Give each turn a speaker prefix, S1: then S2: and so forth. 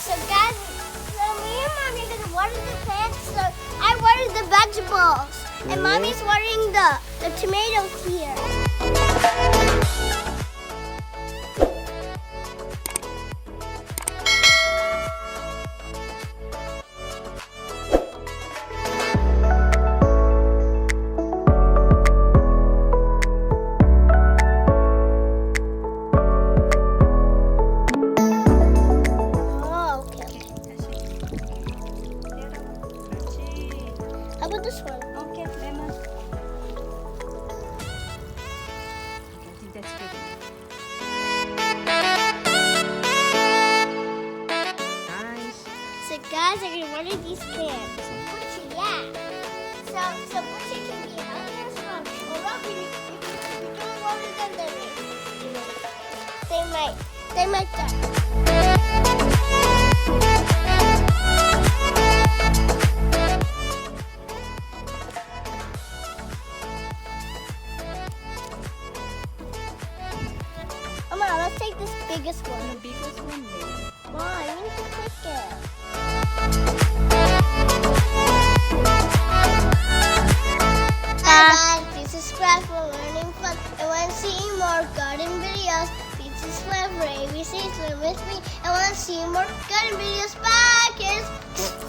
S1: So guys, so me and mommy didn't water the plants. So I watered the vegetables, and mommy's watering the the tomatoes here. about this one?
S2: Okay, I think that's good.
S1: So guys, are get one of these pants. Yeah. So, so Bushy can be healthy or strong. Or Robin, if you do it longer than them, they might, they might die. Let's take this biggest one. The
S2: biggest one.
S1: Why? We need to click it. Hi ah. guys, this for Learning Fun. And more garden videos, with me. And to see more garden videos, bye kids!